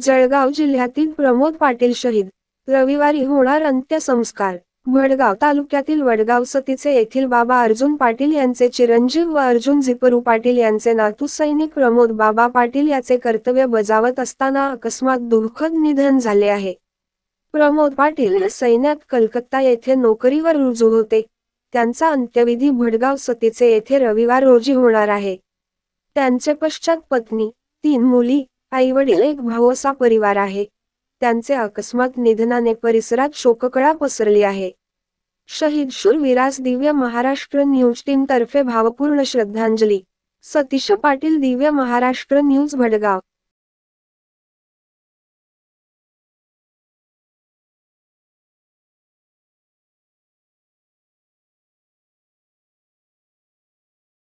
जळगाव जिल्ह्यातील प्रमोद पाटील शहीद. रविवारी होणार अंत्यसंस्कार. भडगाव तालुक्यातील वडगाव सतीचे येथील बाबा अर्जुन पाटील यांचे चिरंजीव व अर्जुन झिपरू पाटील यांचे नातू सैनिक प्रमोद बाबा पाटील याचे कर्तव्य बजावत असताना अकस्मात दुःखद निधन झाले आहे. प्रमोद पाटील सैन्यात कलकत्ता येथे नोकरीवर रुजू होते. त्यांचा अंत्यविधी भडगाव सतीचे येथे रविवार रोजी होणार आहे. त्यांचे पश्चात पत्नी तीन मुली आई वडील एक भाऊ असा परिवार आहे. त्यांचे अकस्मात निधनाने परिसरात शोककळा पसरली आहे. शहीद शूरवीरास दिव्य महाराष्ट्र न्यूज टीम तर्फे भावपूर्ण श्रद्धांजली. सतीश पाटील दिव्य महाराष्ट्र न्यूज भडगाव.